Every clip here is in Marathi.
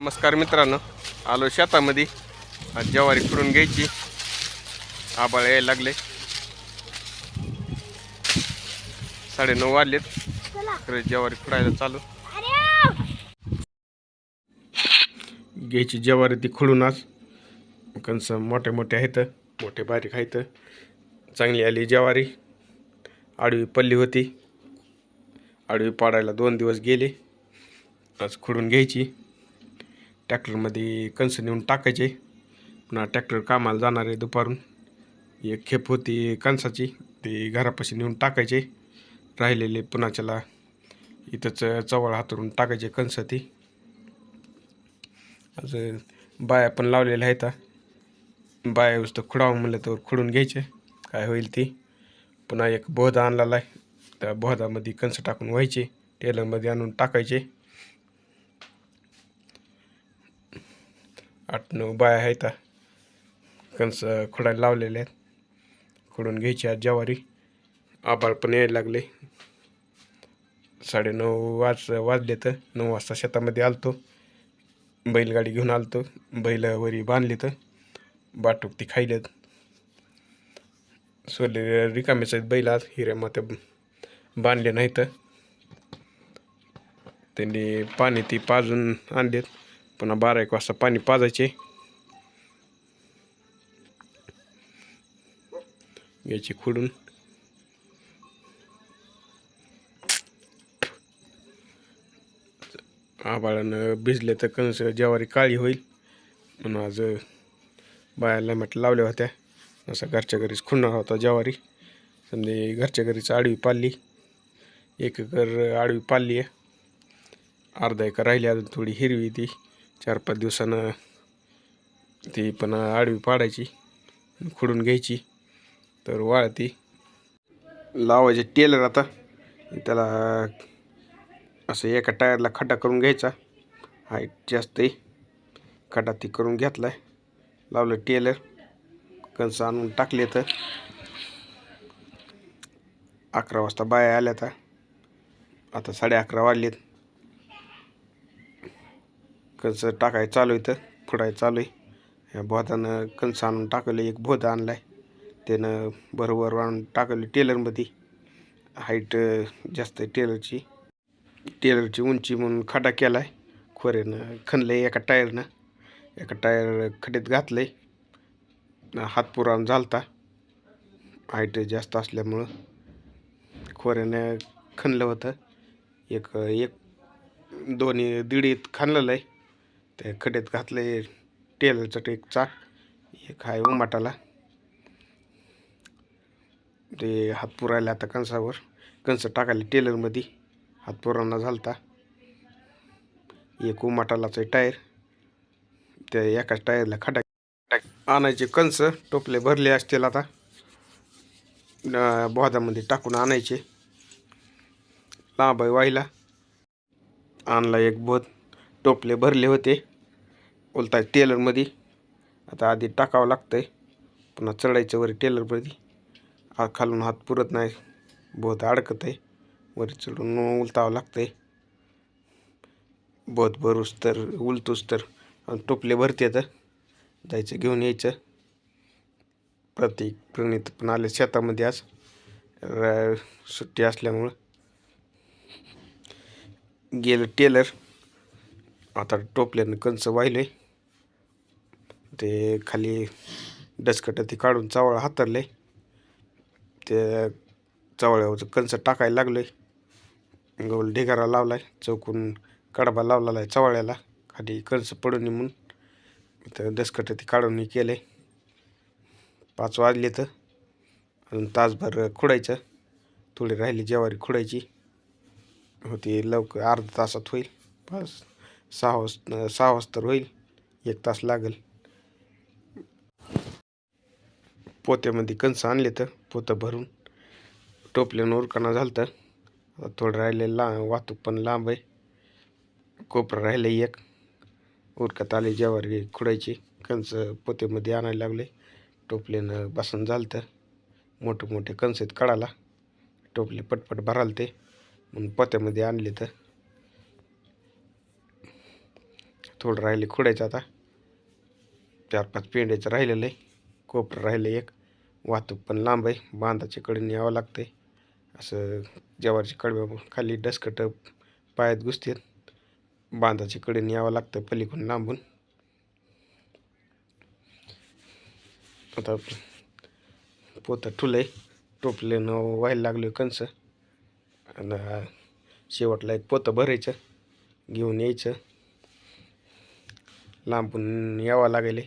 नमस्कार मित्रांनो. आलो शेतामध्ये. आज ज्वारी खुडून घ्यायची. आबाळ यायला लागले. साडेनऊ वाजलेत. खरं ज्वारी खुडायला चालू. घ्यायची ज्वारी ती खुडून आज. कंस मोठे मोठे आहेत. मोठे बारीक आहेत. चांगली आली ज्वारी. आडवी पल्ली होती. आडवी पाडायला दोन दिवस गेले. आज खुडून घ्यायची. ट्रॅक्टरमध्ये कणसं नेऊन टाकायचे. पुन्हा ट्रॅक्टर कामाला जाणार आहे दुपारून. एक खेप होती कणसाची ती घरापाशी नेऊन टाकायचे. राहिलेले पुन्हाच्याला इथंच चवळ हातरून टाकायचे कणसं ती. आज बाया पण लावलेल्या आहेत. बाया नुसतं खुडावं म्हणलं तर खुडून घ्यायचे. काय होईल ती. पुन्हा एक बोहदा आणलेला आहे. त्या बोहदामध्ये कणसं टाकून व्हायचे. टेलरमध्ये आणून टाकायचे. आठ नऊ बाया आहेत कंस खुडायला लावलेले आहेत. खुडून घ्यायची आज ज्वारी. आबाळ पण यायला लागले. साडेनऊ वाज वाजले तर नऊ वाजता शेतामध्ये आलतो. बैलगाडी घेऊन आलतो. बैलावरी बांधले बांधली तर बाटूक ती खायलेत. सोले रिकामेच आहेत बैल आज. हिऱ्या मात्या बांधले नाहीत. त्यांनी पाणी ती पाजून आणलेत. पुन्हा बारा एक वाजता पाणी पाजायचे. घ्यायची खुडून. आबाळानं भिजले तर कणस ज्वारी काळी होईल. म्हणून आज बायाला म्हटलं लावल्या होत्या. असं घरच्या घरीच खुडणार होता ज्वारी. समजे घरच्या घरीच आडवी पाळली एक एकर आडवी पाळली आहे. अर्धा एकर राहिली अजून थोडी हिरवी ती. चार पाच दिवसानं ती पण आडवी पाडायची खुडून घ्यायची तर वाळती. लावायचे टेलर आता. त्याला असं एका टायरला खड्डा करून घ्यायचा. हाईट जास्त आहे. खड्डा ती करून घेतला आहे लावलं टेलर. कंस आणून टाकले तर अकरा वाजता बाया आल्या तर आता साडे अकरा वाजलेत. कंस टाकाय चालू आहे तर फुडाय चालू आहे. या बोधानं कंस आणून टाकलं एक बोध आणला आहे त्यानं बरोबर आणून टाकलं टेलरमध्ये हाईट जास्त आहे टेलरची. टेलरची उंची म्हणून खड्डा केला आहे खोऱ्यानं खणलं आहे एका टायरनं. एका टायर खड्ड्यात घातलं आहे हातपुराण झालता. हाईट जास्त असल्यामुळं खोऱ्यानं खणलं होतं. एक एक दोन्ही दीड खाणलेलं आहे. ते खड्यात घातलं टेलरचं एक चाक एक आहे उमाटाला. ते हात पुरायला आता कणसावर कणस टाकायला टेलरमध्ये. हात पुराणा झालता. एक उमाटालाचं आहे टायर त्या एकाच टायरला खडा आणायचे कंस टोपले भरले असतील आता. बोहादामध्ये टाकून आणायचे. लांब आहे व्हायला आणला एक बोध टोपले भरले होते. बोलताय टेलरमध्ये. आता आधी टाकावं लागतं आहे पुन्हा चढायचं वरी टेलरमध्ये. हा खालून हात पुरत नाही. बहुत अडकत आहे वरी चढून उलतावं लागतं आहे बहुत भरूस तर उलतूस तर आणि टोपले भरते तर. जायचं घेऊन यायचं. प्रतीक प्रणित पण आले शेतामध्ये आज. र- सुट्टी असल्यामुळं. गेलं टेलर. आता टोपल्यानं कंच आहे ते खाली डसकट ते काढून चावळं हातरले ते चावळ्यावरचं कंच टाकायला लागलोय. गोल ढिगारा लावलाय चौकून कडबा लावलेला आहे चवळ्याला. खाली कंच पडून म्हणून. तर दसकट ते काढून केलं केले पाच वाजले तर अजून तासभर खुडायचं. थोडी राहिली ज्वारी खुडायची. होती लवकर अर्धा तासात होईल. पाच सहा वाजता सहा वाजता होईल. एक तास लागेल. पोत्यामध्ये कंस आणले तर पोतं भरून. टोपल्यानं उरकाना झालं तर थोडं राहिले ला वाहतूक पण लांब आहे. कोपरा राहिलं एक. उरकत आले जेवार खुडायची. कंस पोत्यामध्ये आणायला लागले. टोपल्यानं बसून झालं तर मोठे मोठे कंस आहेत काढायला. टोपले पटपट भराल ते म्हणून पोत्यामध्ये आणले तर. थोडं राहिले खुडायचं आता. चार पाच पेंड्याचं राहिलेलं आहे. कोपरं राहिलं एक. वाहतूक पण लांब आहे. बांधाच्या कडेने यावं लागतंय. असं जवारची कडव्या खाली डसकटं पायात घुसतात. बांधाच्या कडेने यावं लागतं पलीकडून लांबून. आता पोतं ठुलंय. टोपल्यानं व्हायला लागलं कंस. आणि शेवटला एक पोतं भरायचं. घेऊन यायचं. लांबून यावं लागेल.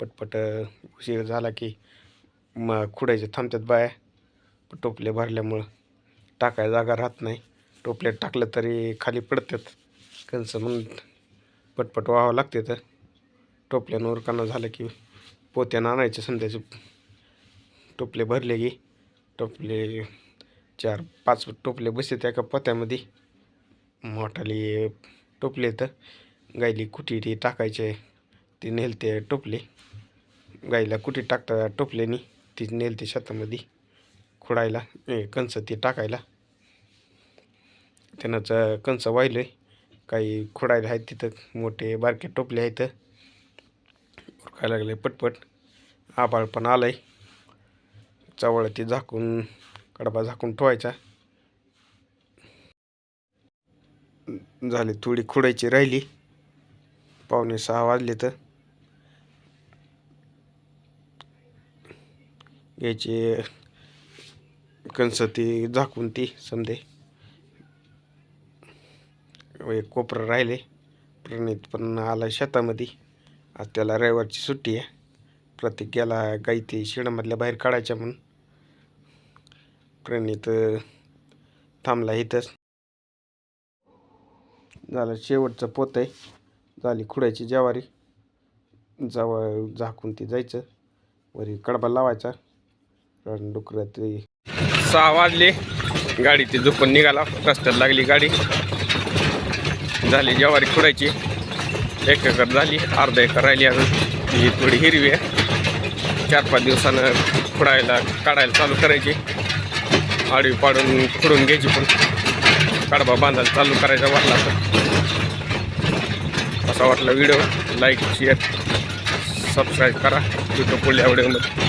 पटपट उशीर झाला की मग खुडायचे थांबतात बाया. टोपले भरल्यामुळं टाकाय जागा राहत नाही. टोपल्यात टाकलं तरी खाली पडतात. कंस म्हणून पटपट व्हावं लागते तर. टोपल्यानं उरकानं झालं की पोत्यानं आणायचं संध्याचे. टोपले भरले की टोपले चार पाच टोपले बसतात एका पोत्यामध्ये. मोठाली टोपले तर गायली कुटी ती टाकायचे ती नेलते टोपले. गाईला कुटी टाकता टोपल्यानी ती नेलते शेतामध्ये खुडायला ए, कंस ती टाकायला. त्यानंच कंस वाहिलं काही खुडायला आहेत तिथं मोठे बारके टोपले आहेत. उरकायला लागले पटपट. आबाळ पण आलं आहे चवळ ती झाकून कडबा झाकून ठेवायचा. झाले थोडी खुडायची राहिली. पावणे सहा वाजले तर याची कणसं ती झाकून ती समजे एक कोपरं राहिले. प्रणित पण आला शेतामध्ये. आज त्याला रविवारची सुट्टी आहे. प्रत्येक गेला गाई ती शेणामधल्या बाहेर काढायच्या म्हणून. प्रणित थांबला इथंच. झालं शेवटचं पोत आहे. झाली खुडायची ज्वारी. जवळ झाकून ती जायचं. वरी कडबा लावायचा. कारण सहा वाजले. गाडी ते झोपून निघाला. रस्त्यात लागली गाडी. झाली ज्वारी खुडायची. एक एकर झाली. अर्धा एकर राहिली अजून. ही थोडी हिरवी आहे. चार पाच दिवसानं खुडायला काढायला चालू करायची. आडवी पाडून खुडून घ्यायची पण. काढबा बांधायला चालू करायचा वाटला तर. असा वाटला व्हिडिओ. लाईक शेअर सबस्क्राईब करा. भेटू पुढल्या व्हिडिओमध्ये.